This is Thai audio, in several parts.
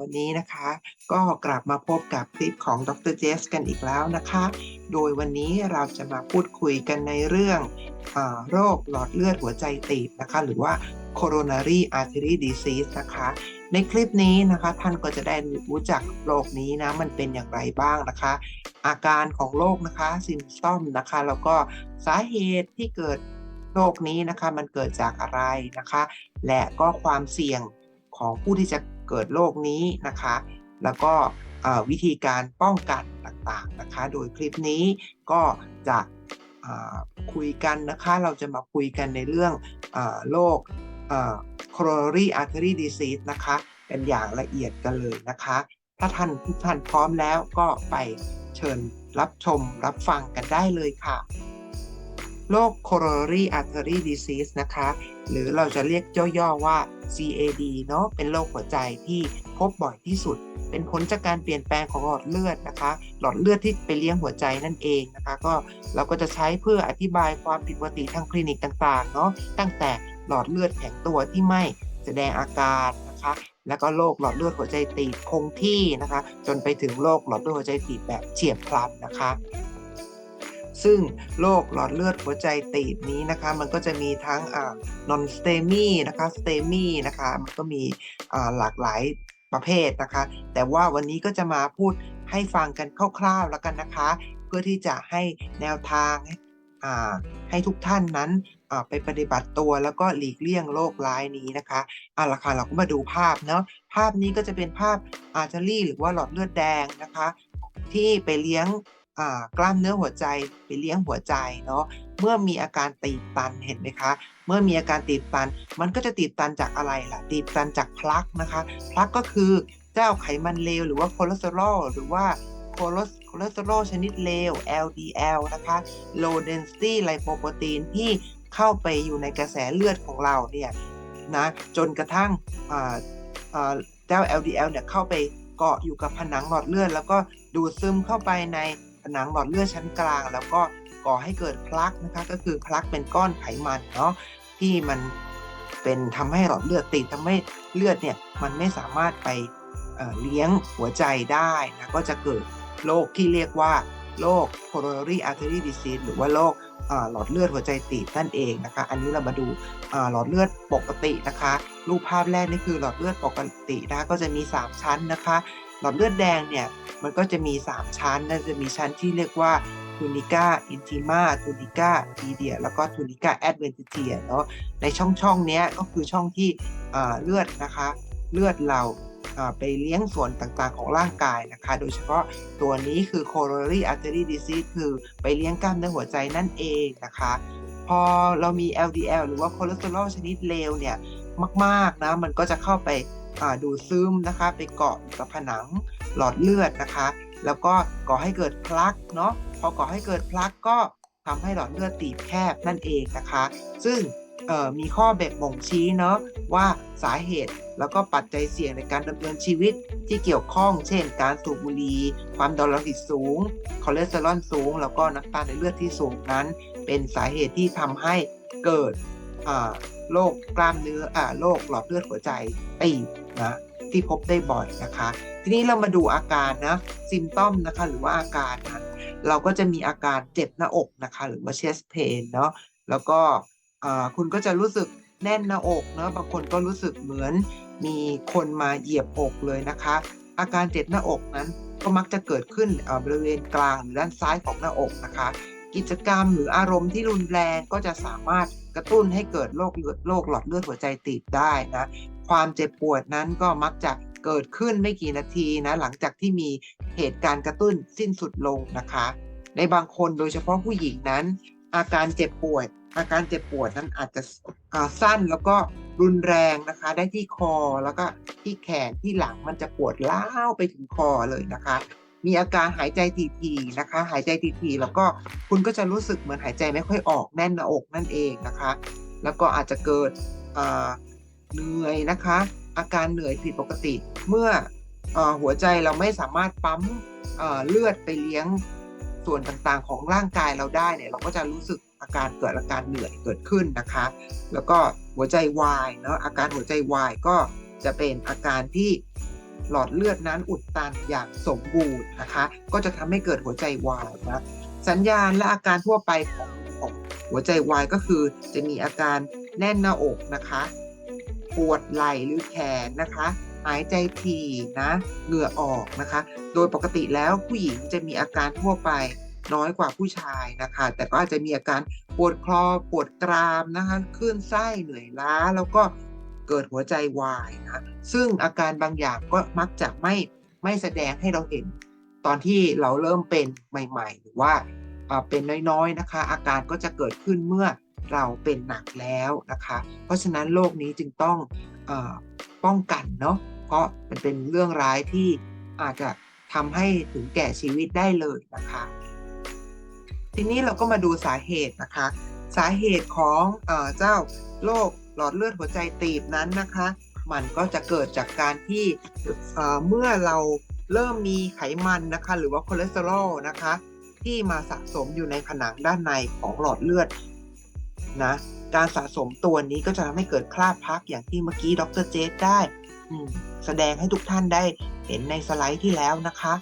วันนี้นะคะ ก็กลับมาพบกับคลิปของดรเจสกันอีกแล้วนะคะ โดยวันนี้เราจะมาพูดคุยกันในเรื่องอโรคหลอดเลือดหัวใจตีบนะคะ หรือว่า coronary artery disease นะคะ ในคลิปนี้นะคะท่านก็จะได้รู้จักโรคนี้นะ มันเป็นอย่างไรบ้างนะคะ อาการของโรคนะคะซิมซอมนะคะ แล้วก็สาเหตุที่เกิดโรคนี้นะคะ มันเกิดจากอะไรนะคะ และก็ความเสี่ยงของผู้ที่จะ เกิดโรคนี้นะคะ แล้วก็วิธีการป้องกันต่างๆนะคะ โดยคลิปนี้ก็จะคุยกันนะคะ เราจะมาคุยกันในเรื่องอโรคเอ่อ coronary artery disease นะคะกันอย่างละเอียดกันเลยนะคะ ถ้าท่านทุกท่านพร้อมแล้วก็ไปเชิญรับชมรับฟังกันได้เลยค่ะ โรค coronary artery disease นะคะ หรือเราจะเรียกย่อๆว่า CAD เนาะเป็นโรคหัวใจที่พบบ่อยที่สุด เป็นผลจากการเปลี่ยนแปลงของหลอดเลือดนะคะ หลอดเลือดที่ไปเลี้ยงหัวใจนั่นเองนะคะ ก็เราก็จะใช้เพื่ออธิบายความผิดปกติทางคลินิกต่างๆ เนาะตั้งแต่หลอดเลือดแข็งตัวที่ไม่แสดงอาการนะคะแล้วก็โรคหลอดเลือดหัวใจตีบคงที่นะคะ จนไปถึงโรคหลอดเลือดหัวใจตีบแบบเฉียบพลันนะคะ ซึ่งโรคหลอดเลือดหัวใจตีบนี้นะคะ มันก็จะมีทั้งอ่า non STEMI นะคะ STEMI นะคะ มันก็มีหลากหลายประเภทนะคะ แต่ว่าวันนี้ก็จะมาพูดให้ฟังกันคร่าวๆแล้วกันนะคะ เพื่อที่จะให้แนวทางให้ทุกท่านนั้นไปปฏิบัติตัวแล้วก็หลีกเลี่ยงโรคร้ายนี้นะคะเอาละค่ะเราก็มาดูภาพเนาะภาพนี้ก็จะเป็นภาพอาร์เทอรี่หรือว่าหลอดเลือดแดงนะคะ ที่ไปเลี้ยง กล้ามเนื้อหัวใจไปเลี้ยงหัวใจเนาะเมื่อมีอาการตีบตันเห็นไหมคะ เมื่อมีอาการตีบตัน มันก็จะตีบตันจากอะไรล่ะ ตีบตันจากพลักนะคะพลักก็คือเจ้าไขมันเลวหรือว่าคอเลสเตอรอลหรือว่าคอเลสเตอรอลชนิดเลว LDL นะคะ low density lipoprotein ที่เข้าไปอยู่ในกระแสเลือดของเราเนี่ยนะจนกระทั่งเจ้า LDL เนี่ยเข้าไปเกาะอยู่กับผนังหลอดเลือด แล้วก็ดูดซึมเข้าไปใน ผนังหลอดเลือดชั้นกลาง แล้วก็ก่อให้เกิดพลักนะคะก็คือพลักเป็นก้อนไขมันเนาะที่มันเป็นทำให้หลอดเลือดติดทำให้เลือดเนี่ยมันไม่สามารถไปเเลี้ยงหัวใจได้นะก็จะเกิดโรคที่เรียกว่าโรค coronary artery disease หรือว่าโรคหลอดเลือดหัวใจตีบนั่นเองนะคะ อันนี้เรามาดูหลอดเลือดปกตินะคะ รูปภาพแรกนี่คือหลอดเลือดปกตินะคะก็จะมี 3 ชั้นนะคะ หลอดเลือดแดงเนี่ยมันก็จะมี 3 ชั้นน่าจะมีชั้นที่เรียกว่า tunica intima tunica media แล้วก็ tunica adventitia เนาะในช่องช่องนี้ก็คือช่องที่อ่าเลือดนะคะเลือดเราไปเลี้ยงส่วนต่างๆของร่างกายนะคะ โดยเฉพาะตัวนี้คือ coronary artery disease คือไปเลี้ยงกล้ามเนื้อหัวใจนั่นเองนะคะ พอเรามี LDL หรือว่าคอเลสเตอรอลชนิดเลวเนี่ยมากๆนะมันก็จะเข้าไป ดูดซึมนะคะ ไปเกาะกับผนังหลอดเลือดนะคะ แล้วก็ก่อให้เกิดพลักเนาะพอก่อให้เกิดพลักก็ทำให้หลอดเลือดตีบแคบนั่นเองนะคะ ซึ่งมีข้อแบ่งบ่งชี้เนาะว่าสาเหตุแล้วก็ปัจจัยเสี่ยงในการดำเนินชีวิตที่เกี่ยวข้อง เช่น การสูบบุหรี่ความดันโลหิตสูง คอเลสเตอรอลสูง แล้วก็น้ำตาลในเลือดที่สูงนั้น เป็นสาเหตุที่ทำให้เกิดโรคกล้ามเนื้อโรคหลอดเลือดหัวใจตีบ นะที่พบได้บ่อยนะคะ ทีนี้เรามาดูอาการนะซิมตอมนะคะหรือว่าอาการนั้นเราก็จะมีอาการเจ็บหน้าอกนะคะ หรือว่า chest pain เนาะแล้วก็คุณก็จะรู้สึกแน่นหน้าอกเนาะบางคนก็รู้สึกเหมือนมีคนมาเหยียบอกเลยนะคะ อาการเจ็บหน้าอกนั้นก็มักจะเกิดขึ้นบริเวณกลางหรือด้านซ้ายของหน้าอกนะคะ กิจกรรมหรืออารมณ์ที่รุนแรงก็จะสามารถกระตุ้นให้เกิดโรคเลือดโรคหลอดเลือดหัวใจตีบได้นะ ความเจ็บปวดนั้นก็มักจะเกิดขึ้นไม่กี่นาทีนะหลังจากที่มีเหตุการณ์กระตุ้นสิ้นสุดลงนะคะ ในบางคนโดยเฉพาะผู้หญิงนั้น อาการเจ็บปวด อาการเจ็บปวดนั้นอาจจะสั้นแล้วก็รุนแรงนะคะ ได้ที่คอแล้วก็ที่แขนที่หลังมันจะปวดล้าวไปถึงคอเลยนะคะ มีอาการหายใจทีๆนะคะ หายใจทีๆแล้วก็คุณก็จะรู้สึกเหมือนหายใจไม่ค่อยออกแน่นหน้าอกนั่นเองนะคะ แล้วก็อาจจะเกิดอ่า เหนื่อยนะคะ อาการเหนื่อยผิดปกติ เมื่ออหัวใจเราไม่สามารถปั๊มเลือดไปเลี้ยงส่วนต่างๆ ของร่างกายเราได้เนี่ย เราก็จะรู้สึกอาการเกิดอาการเหนื่อยเกิดขึ้นนะคะ แล้วก็หัวใจวายเนาะอาการหัวใจวายก็จะเป็นอาการที่หลอดเลือดนั้นอุดตันอย่างสมบูรณ์นะคะ ก็จะทำให้เกิดหัวใจวายนะสัญญาณและอาการทั่วไปของของหัวใจวายก็คือจะมีอาการแน่นหน้าอกนะคะ ปวดไหล่หรือแขนนะคะ หายใจถี่นะเหงื่อออกนะคะ โดยปกติแล้วผู้หญิงจะมีอาการทั่วไปน้อยกว่าผู้ชายนะคะ แต่ก็อาจจะมีอาการปวดคลอปวดกรามนะคะคลื่นไส้เหนื่อยล้าแล้วก็เกิดหัวใจวายนะซึ่งอาการบางอย่างก็มักจะไม่ไม่แสดงให้เราเห็น ตอนที่เราเริ่มเป็นใหม่ ๆ หรือว่าเอ่อเป็นน้อยๆนะคะ อาการก็จะเกิดขึ้นเมื่อ เราเป็นหนักแล้วนะคะ เพราะฉะนั้นโรคนี้จึงต้องอป้องกันเนาะเพราะมันเป็นเรื่องร้ายที่อาจจะทำให้ถึงแก่ชีวิตได้เลยนะคะ ทีนี้เราก็มาดูสาเหตุนะคะ สาเหตุของเอเจ้าโรคหลอดเลือดหัวใจตีบนั้นนะคะ มันก็จะเกิดจากการที่เมื่อเราเริ่มมีไขมันนะคะ หรือว่าคอเลสเตอรอลนะคะ ที่มาสะสมอยู่ในผนังด้านในของหลอดเลือด นะการสะสมตัวนี้ก็จะทำให้เกิดคราบพักอย่างที่เมื่อกี้ดรเจสได้แสดงให้ทุกท่านได้เห็นในสไลด์ที่แล้วนะคะ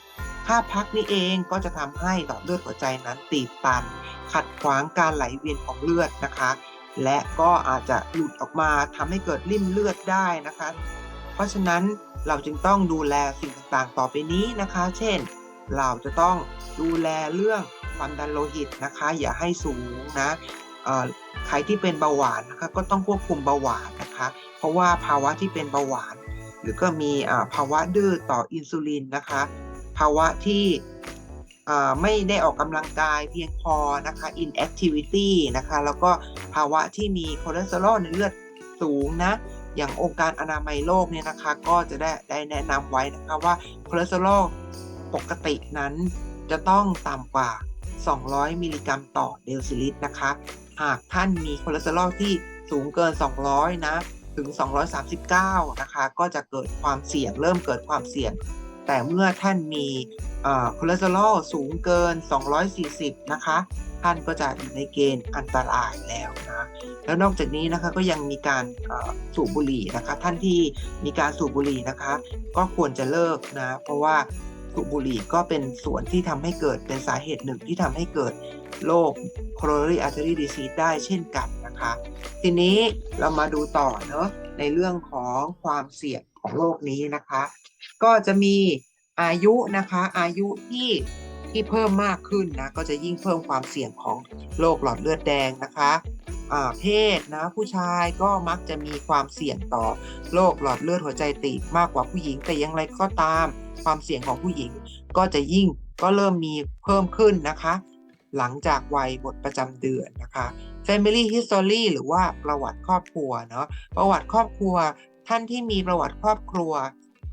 คราพักนี้เองก็จะทำให้หลอดเลือดหัวใจนั้นตีบตัน ขัดขวางการไหลเวียนของเลือดนะคะ และก็อาจจะหลุดออกมาทำให้เกิดริ่มเลือดได้นะคะ เพราะฉะนั้นเราจึงต้องดูแลสิ่งต่างๆ ต่อไปนี้นะคะ เช่น เราจะต้องดูแลเรื่องความดันโลหิตนะคะ อย่าให้สูงนะ ใครที่เป็นเบาหวานนะคะก็ต้องควบคุมเบาหวานนะคะ เพราะว่าภาวะที่เป็นเบาหวาน หรือก็มีภาวะดื้อต่ออินซูลินนะคะ ภาวะที่ไม่ได้ออกกำลังกายเพียงพอนะคะ inactivity นะคะ แล้วก็ภาวะที่มีคอเลสเตอรอลในเลือดสูงนะ อย่างองค์การอนามัยโลกเนี่ยนะคะ ก็จะได้ได้แนะนำไว้นะคะว่าคอเลสเตอรอลปกตินั้นจะต้องต่ำกว่า 200 มิลลิกรัมต่อเดซิลิตรนะคะ หากท่านมีคอเลสเตอรอลที่สูงเกิน 200 นะ ถึง 239 นะคะ ก็จะเกิดความเสี่ยง เริ่มเกิดความเสี่ยง แต่เมื่อท่านมีคอเลสเตอรอลสูงเกิน 240 นะคะ ท่านก็จะอยู่ในเกณฑ์อันตรายแล้วนะ แล้วนอกจากนี้นะคะก็ยังมีการสูบบุหรี่นะคะ ท่านที่มีการสูบบุหรี่นะคะ ก็ควรจะเลิกนะ เพราะว่าสูบบุหรี่ก็เป็นส่วนที่ทำให้เกิดเป็นสาเหตุหนึ่งที่ทำให้เกิด โรค coronary artery disease ได้เช่นกันนะคะ ทีนี้เรามาดูต่อเนาะในเรื่องของความเสี่ยงของโรคนี้นะคะ ก็จะมีอายุนะคะอายุที่ที่เพิ่มมากขึ้นนะก็จะยิ่งเพิ่มความเสี่ยงของโรคหลอดเลือดแดงนะคะเพศนะผู้ชายก็มักจะมีความเสี่ยงต่อโรคหลอดเลือดหัวใจตีบมากกว่าผู้หญิง แต่อย่างไรก็ตามความเสี่ยงของผู้หญิง ก็จะยิ่งก็เริ่มมีเพิ่มขึ้นนะคะ หลังจากวัยหมดประจำเดือนนะคะ Family History หรือว่าประวัติครอบครัวเนาะประวัติครอบครัว ท่านที่มีประวัติครอบครัว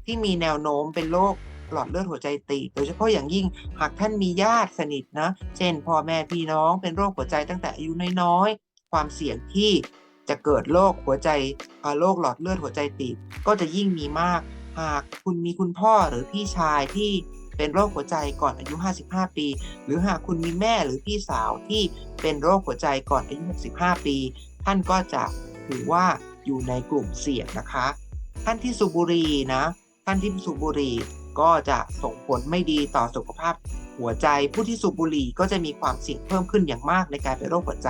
ที่มีแนวโน้มเป็นโรคหลอดเลือดหัวใจตีบโดยเฉพาะอย่างยิ่งหากท่านมีญาติสนิทนะเช่นพ่อแม่พี่น้องเป็นโรคหัวใจตั้งแต่อายุน้อยๆความเสี่ยงที่จะเกิดโรคหัวใจโรคหลอดเลือดหัวใจตีบก็จะยิ่งมีมาก หากคุณมีคุณพ่อหรือพี่ชายที่ เป็นโรคหัวใจก่อนอายุ 55 ปี หรือหากคุณมีแม่หรือพี่สาวที่เป็นโรคหัวใจก่อนอายุ 65 ปี ท่านก็จะถือว่าอยู่ในกลุ่มเสี่ยงนะคะ ท่านที่สูบบุหรี่นะ ท่านที่สูบบุหรี่ก็จะส่งผลไม่ดีต่อสุขภาพหัวใจ ผู้ที่สูบบุหรี่ก็จะมีความเสี่ยงเพิ่มขึ้นอย่างมากในการเป็นโรคหัวใจ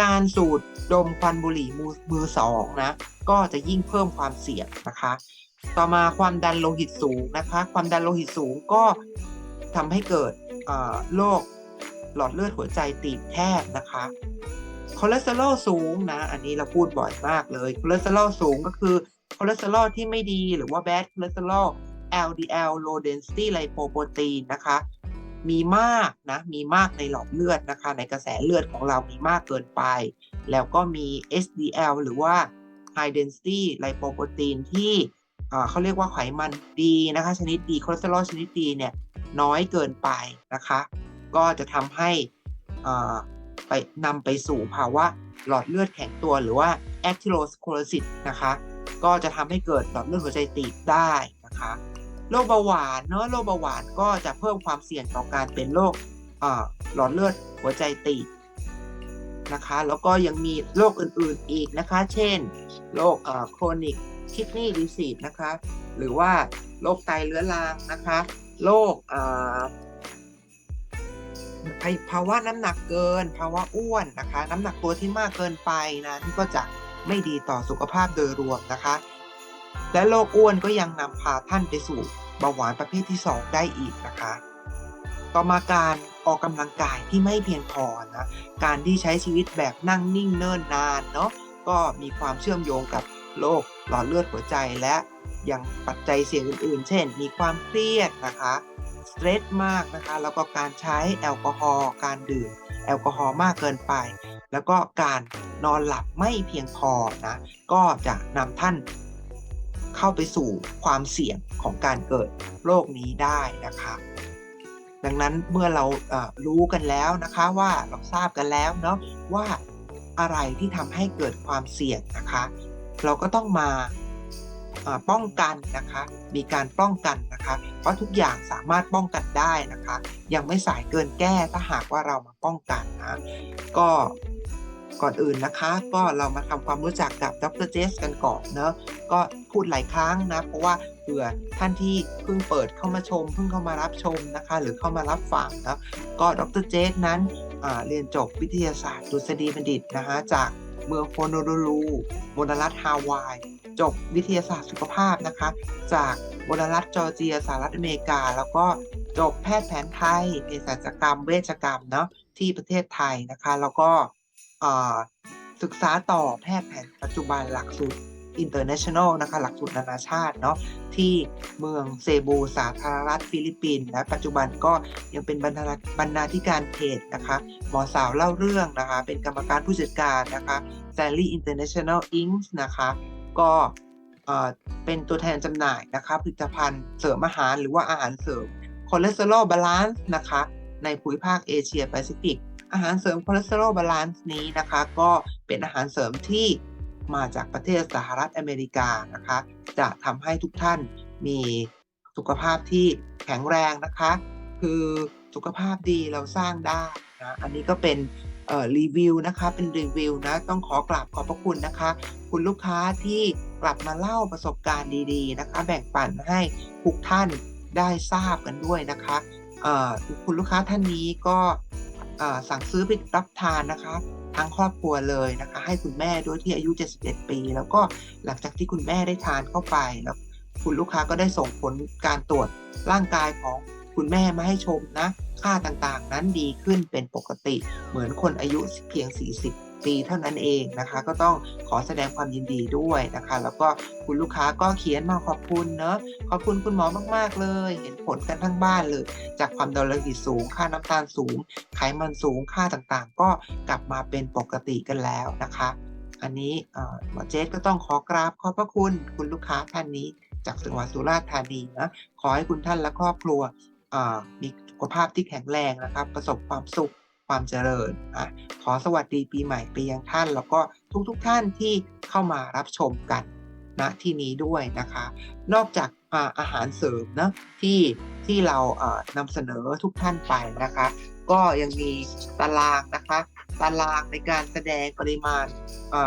การสูดดมควันบุหรี่มือมือสองนะ ก็จะยิ่งเพิ่มความเสี่ยงนะคะ ต่อมาความดันโลหิตสูงนะคะ ความดันโลหิตสูงก็ทำให้เกิดโรคหลอดเลือดหัวใจตีบแคบนะคะคอเลสเตอรอลสูงนะ อันนี้เราพูดบ่อยมากเลยคอเลสเตอรอลสูงก็คือคอเลสเตอรอลที่ไม่ดีหรือว่า bad cholesterol LDL low density lipoprotein นะคะ มีมากนะ มีมากในหลอดเลือดนะคะ ในกระแสเลือดของเรามีมากเกินไป แล้วก็มี SDL หรือว่า high density lipoprotein ที่ เขาเรียกว่าไขมันดีนะคะ ชนิดดีคอเลสเตอรอลชนิดดีเนี่ยน้อยเกินไปนะคะ ก็จะทำให้อ่อไปนำไปสู่ภาวะหลอดเลือดแข็งตัวหรือว่า atherosclerosis นะคะ ก็จะทำให้เกิดหลอดเลือดหัวใจตีบได้นะคะโรคเบาหวานเนาะโรคเบาหวานก็จะเพิ่มความเสี่ยงต่อการเป็นโรคหลอดเลือดหัวใจตีบนะคะ แล้วก็ยังมีโรคอื่นๆอีกนะคะ เช่นโรคเอ่อ chronic kidney disease นะคะ หรือว่าโรคไตเรื้อรังนะคะโรคภาวะน้ำหนักเกิน ภาวะอ้วนนะคะ น้ำหนักตัวที่มากเกินไปนั้นก็จะไม่ดีต่อสุขภาพโดยรวมนะคะ และโรคอ้วนก็ยังนำพาท่านไปสู่เบาหวานประเภทที่ 2 ได้อีกนะคะ ต่อมาการออกกำลังกายที่ไม่เพียงพอนะการที่ใช้ชีวิตแบบนั่งนิ่งเนิ่นนานเนาะก็มีความเชื่อมโยงกับ โรคหลอดเลือดหัวใจและยังปัจจัยเสี่ยงอื่นๆ เช่น มีความเครียดนะคะสเตรสมากนะคะ แล้วก็การใช้แอลกอฮอล์การดื่มแอลกอฮอล์มากเกินไป แล้วก็การนอนหลับไม่เพียงพอนะก็จะนำท่านเข้าไปสู่ความเสี่ยงของการเกิดโรคนี้ได้นะคะดังนั้นเมื่อเราเอ่อรู้กันแล้วนะคะว่าเราทราบกันแล้วเนาะว่าอะไรที่ทำให้เกิดความเสี่ยงนะคะ เราก็ต้องมาป้องกันนะคะ มีการป้องกันนะคะ เพราะทุกอย่างสามารถป้องกันได้นะคะ ยังไม่สายเกินแก้ถ้าหากว่าเรามาป้องกันนะ ก็ก่อนอื่นนะคะ ก็เรามาทำความรู้จักกับดรเจสกันก่อนเนอะก็พูดหลายครั้งนะ เพราะว่าเผื่อท่านที่เพิ่งเปิดเข้ามาชม เพิ่งเข้ามารับชมนะคะ หรือเข้ามารับฟังนะก็ดรเจสนั้นเรียนจบวิทยาศาสตร์ดุษฎีบัณฑิตนะคะจาก เมืองโฮโนลูลูมณรัฐฮาวาย จบวิทยาศาสตร์สุขภาพนะคะ จากมณรัฐจอร์เจียสหรัฐอเมริกา แล้วก็จบแพทย์แผนไทยเภสัชกรรมเวชกรรมเนาะที่ประเทศไทยนะคะ แล้วก็ศึกษาต่อแพทย์แผนปัจจุบันหลักสูตร international นะคะหลักสูตรนานาชาติเนาะที่เมืองเซบูสาธารณรัฐฟิลิปปินส์และปัจจุบันก็ยังเป็นบรรณาบรรณาธิการเพจนะคะหมอสาวเล่าเรื่องนะคะเป็นกรรมการผู้จัดการนะคะ Sally International Inc. นะคะก็เอ่อเป็นตัวแทนจำหน่ายนะคะผลิตภัณฑ์เสริมอาหารหรือว่าอาหารเสริมคอเลสเตอรอลบาลานซ์นะคะในภูมิภาคเอเชียแปซิฟิกอาหารเสริมคอเลสเตอรอลบาลานซ์นี้นะคะ ก็เป็นอาหารเสริมที่ มาจากประเทศสหรัฐอเมริกานะคะ จะทำให้ทุกท่านมีสุขภาพที่แข็งแรงนะคะ คือสุขภาพดีเราสร้างได้นะอันนี้ก็เป็นรีวิวนะคะเป็นรีวิวนะต้องขอกราบขอบพระคุณนะคะ คุณลูกค้าที่กลับมาเล่าประสบการณ์ดีๆนะคะ แบ่งปันให้ทุกท่านได้ทราบกันด้วยนะคะคุณลูกค้าท่านนี้ก็สั่งซื้อไปรับทานนะคะ ทั้งครอบครัวเลยนะคะ ให้คุณแม่ด้วยที่อายุ 71 ปี แล้วก็หลังจากที่คุณแม่ได้ทานเข้าไปแล้วคุณลูกค้าก็ได้ส่งผลการตรวจร่างกายของคุณแม่มาให้ชมนะ ค่าต่างๆ นั้นดีขึ้นเป็นปกติ เหมือนคนอายุเพียง 40 ปีเท่านั้นเองนะคะ ก็ต้องขอแสดงความยินดีด้วยนะคะ แล้วก็คุณลูกค้าก็เขียนมาขอบคุณเนอะขอบคุณคุณหมอมาก ๆ เลย เห็นผลกันทั้งบ้านเลย จากความดันโลหิตสูง ค่าน้ำตาลสูง ไขมันสูงค่าต่างๆ ก็กลับมาเป็นปกติกันแล้วนะคะ อันนี้หมอเจสก็ต้องขอกราบขอบพระคุณคุณลูกค้าท่านนี้ จากจังหวัดสุราษฎร์ธานีนะขอให้คุณท่านและครอบครัวมีสุขภาพที่แข็งแรงนะครับ ประสบความสุข ความเจริญนะขอสวัสดีปีใหม่ไปยังท่าน แล้วก็ทุกๆทท่านที่เข้ามารับชมกันณที่นี้ด้วยนะคะ นอกจากอาอาหารเสริมนะที่ที่เรานำเสนอทุกท่านไปนะคะ ก็ยังมีตารางนะคะ ตารางในการแสดงปริมาณ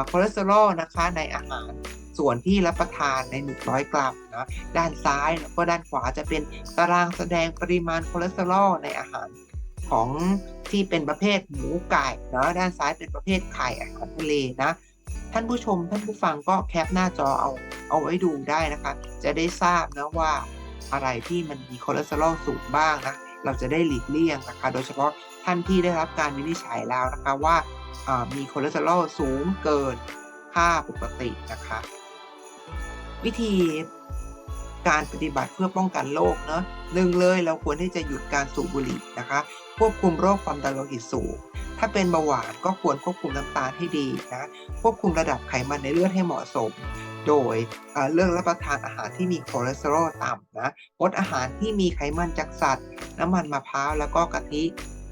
คอเลสเตอรอลนะคะในอาหารส่วนที่รับประทานใน 100 กรัมนะด้านซ้ายแล้วก็ด้านขวาจะเป็นตารางแสดงปริมาณคอเลสเตอรอลในอาหาร ของที่เป็นประเภทหมูไก่เนาะด้านซ้ายเป็นประเภทไข่อาหารทะเลนะท่านผู้ชมท่านผู้ฟังก็แคปหน้าจอเอาเอาไว้ดูได้นะคะ จะได้ทราบนะว่าอะไรที่มันมีคอเลสเตอรอลสูงบ้างนะเราจะได้หลีกเลี่ยงนะคะ โดยเฉพาะท่านที่ได้รับการวินิจฉัยแล้วนะคะว่าอ่ามีคอเลสเตอรอลสูงเกินค่าปกตินะคะ วิธีการปฏิบัติเพื่อป้องกันโรคเนาะหนึ่งเลยเราควรที่จะหยุดการสูบบุหรี่นะคะ ควบคุมโรคความดันโลหิตสูง ถ้าเป็นเบาหวานก็ควรควบคุมน้ำตาลให้ดีนะ ควบคุมระดับไขมันในเลือดให้เหมาะสม โดยเอ่อเลือกรับประทานอาหารที่มีคอเลสเตอรอลต่ำนะ งดอาหารที่มีไขมันจากสัตว์ น้ำมันมะพร้าวแล้วก็กะทิ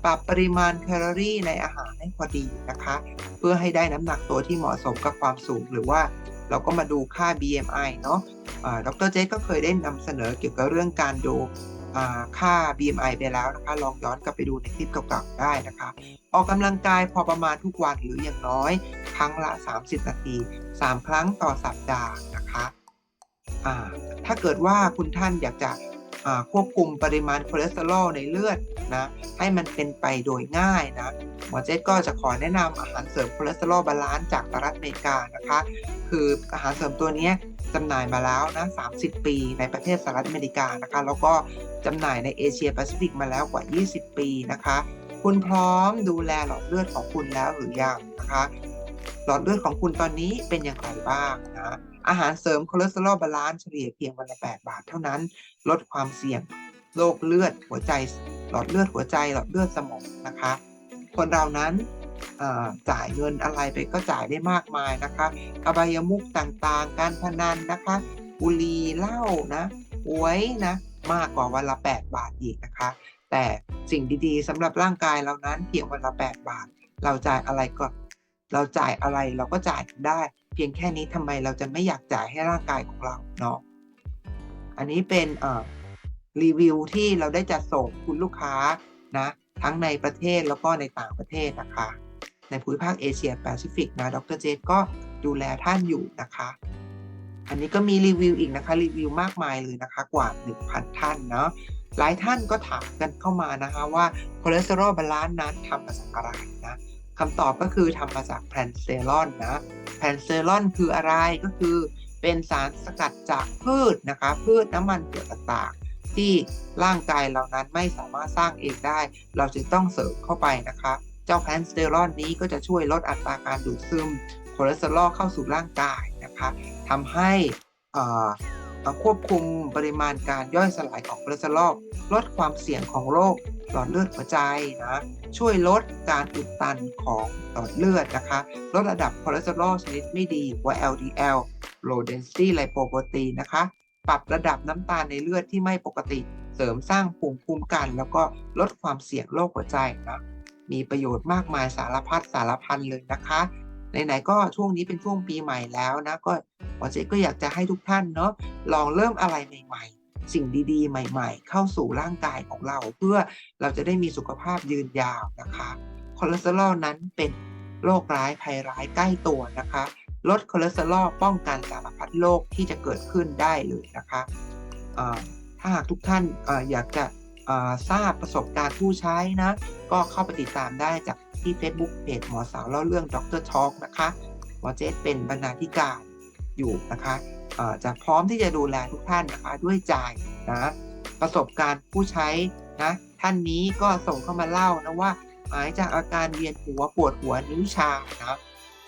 ปรับปริมาณแคลอรี่ในอาหารให้พอดีนะคะ เพื่อให้ได้น้ำหนักตัวที่เหมาะสมกับความสูงหรือว่าเราก็มาดูค่า BMI เนาะดรเจก็เคยได้นำเสนอเกี่ยวกับเรื่องการดู ค่า BMI ไปแล้วนะคะ ลองย้อนกลับไปดูในคลิปเก่าๆได้นะคะ ออกกำลังกายพอประมาณทุกวันหรืออย่างน้อย ครั้งละ 30 นาที 3 ครั้งต่อสัปดาห์นะคะถ้าเกิดว่าคุณท่านอยากจะควบคุมปริมาณคอเลสเตอรอลในเลือดนะให้มันเป็นไปโดยง่ายนะหมอเจษก็จะขอแนะนำอาหารเสริมคอเลสเตอรอลบาลานซ์จากสหรัฐอเมริกานะคะ คืออาหารเสริมตัวนี้จำหน่ายมาแล้วนะ 30 ปีในประเทศสหรัฐอเมริกานะคะ แล้วก็ จำหน่ายในเอเชียแปซิฟิกมาแล้วกว่า 20 ปีนะคะ คุณพร้อมดูแลหลอดเลือดของคุณแล้วหรือยังนะคะ หลอดเลือดของคุณตอนนี้เป็นอย่างไรบ้างนะอาหารเสริมคอเลสเตอรอลบาลานซ์เฉลี่ยเพียงวันละ 8 บาทเท่านั้น ลดความเสี่ยงโรคเลือดหัวใจ หลอดเลือดหัวใจหลอดเลือดสมองนะคะ คนเรานั้นจ่ายเงินอะไรไปก็จ่ายได้มากมายนะคะอบายมุขต่างๆ การพนันนะคะ บุหรี่เหล้านะหวยนะ มากกว่าวันละ 8 บาทอีกนะคะ แต่สิ่งดีๆสำหรับร่างกายเรานั้นเพียงวันละ 8 บาท เราจ่ายอะไรก็เราจ่ายอะไรเราก็จ่ายได้ เพียงแค่นี้ทำไมเราจะไม่อยากจ่ายให้ร่างกายของเราเนาะอันนี้เป็นรีวิวที่เราได้จัดส่งคุณลูกค้านะทั้งในประเทศแล้วก็ในต่างประเทศนะคะ ในภูมิภาคเอเชียแปซิฟิกนะดรเจษก็ดูแลท่านอยู่นะคะ อันนี้ก็มีรีวิวอีกนะคะรีวิวมากมายเลยนะคะกว่า 1,000 ท่านเนาะหลายท่านก็ถามกันเข้ามานะคะว่าคอเลสเตอรอลบาลานซ์นั้นทำมาจากอะไรนะคำตอบก็คือทำมาจากแพนเซลอนนะแพนเซลอนคืออะไรก็คือเป็นสารสกัดจากพืชนะคะพืชน้ำมันเกลือต่างๆ ที่ร่างกายเรานั้นไม่สามารถสร้างเองได้ เราจึงต้องเสริมเข้าไปนะคะเจ้าแพนสเตอรอนนี้ก็จะช่วยลดอัตราการดูดซึมคอเลสเตอรอลเข้าสู่ร่างกาย นะคะทำให้ควบคุมปริมาณการย่อยสลายของคอเลสเตอรอลลดความเสี่ยงของโรคหลอดเลือดหัวใจนะช่วยลดการอุดตันของหลอดเลือดนะคะ ลดระดับคอเลสเตอรอลชนิดไม่ดีหรือว่า LDL low density lipoprotein นะคะ ปรับระดับน้ำตาลในเลือดที่ไม่ปกติ เสริมสร้างภูมิคุ้มกัน แล้วก็ลดความเสี่ยงโรคหัวใจนะมีประโยชน์มากมายสารพัดสารพันเลยนะคะ ไหนๆก็ช่วงนี้เป็นช่วงปีใหม่แล้วนะก็หมอเจก็อยากจะให้ทุกท่านเนาะลองเริ่มอะไรใหม่ ๆ สิ่งดีๆ ใหม่ ๆ เข้าสู่ร่างกายของเรา เพื่อเราจะได้มีสุขภาพยืนยาวนะคะคอเลสเตอรอลนั้นเป็นโรคร้ายภัยร้ายใกล้ตัวนะคะลดคอเลสเตอรอลป้องกันสารพัดโรคที่จะเกิดขึ้นได้เลยนะคะถ้าหากทุกท่านออยากจะทราบประสบการณ์ผู้ใช้นะ ก็เข้าไปติดตามได้จาก ที่ Facebook เพจหมอสาวเล่าเรื่องดรทอ l k นะคะหมอเจสเป็นบรรณาธิการอยู่นะคะจะพร้อมที่จะดูแลทุกท่านนะคะด้วยใจนะประสบการณ์ผู้ใช้นะท่านนี้ก็ส่งเข้ามาเล่านะว่าหายจากอาการเวียนหัวปวดหัวนิ้วชานะ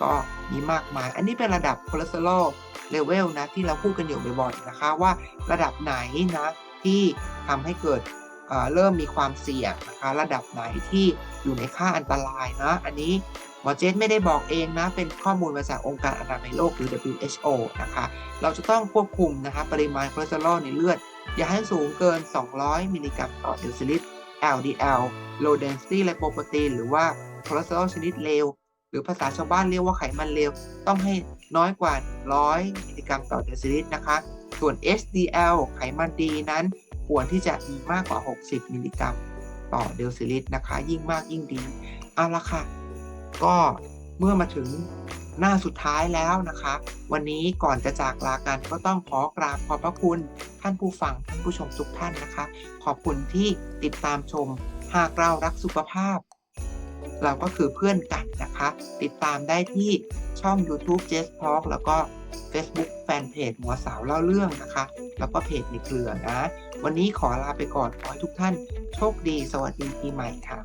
ก็มีมากมาย อันนี้เป็นระดับคอเลสเตอรอลเลเวลนะที่เราพูดกันอยู่บ่อยๆนะคะว่าระดับไหนนะที่ทำให้เกิด เริ่มมีความเสี่ยงนะคะระดับไหนที่อยู่ในค่าอันตรายนะอันนี้หมอเจสไม่ได้บอกเองนะ เป็นข้อมูลมาจากองค์การอนามัยโลกหรือ WHO นะคะเราจะต้องควบคุมนะคะปริมาณคอเลสเตอรอลในเลือด อย่าให้สูงเกิน 200 มิลลิกรัมต่อเดซิลิตร LDL low density lipoprotein หรือว่าคอเลสเตอรอลชนิดเลว หรือภาษาชาวบ้านเรียกว่าไขมันเลว ต้องให้น้อยกว่า 100 มิลลิกรัมต่อเดซิลิตรนะคะ ส่วน HDL ไขมันดีนั้น ควรที่จะมีมากกว่า 60 มิลลิกรัมต่อเดซิลิตรนะคะ ยิ่งมากยิ่งดี เอาละค่ะ ก็เมื่อมาถึงหน้าสุดท้ายแล้วนะคะ วันนี้ก่อนจะจากลากันก็ต้องขอกราบขอบพระคุณท่านผู้ฟังท่านผู้ชมทุกท่านนะคะ ขอบคุณที่ติดตามชม หากเรารักสุขภาพ เราก็คือเพื่อนกันนะคะ ติดตามได้ที่ช่อง YouTube j e s Talk แล้วก็ Facebook แฟนเพจหมอสาวเล่าเรื่องนะคะ แล้วก็เพจในเครือนะ วันนี้ขอลาไปก่อนขอให้ทุกท่านโชคดี สวัสดีปีใหม่ค่ะ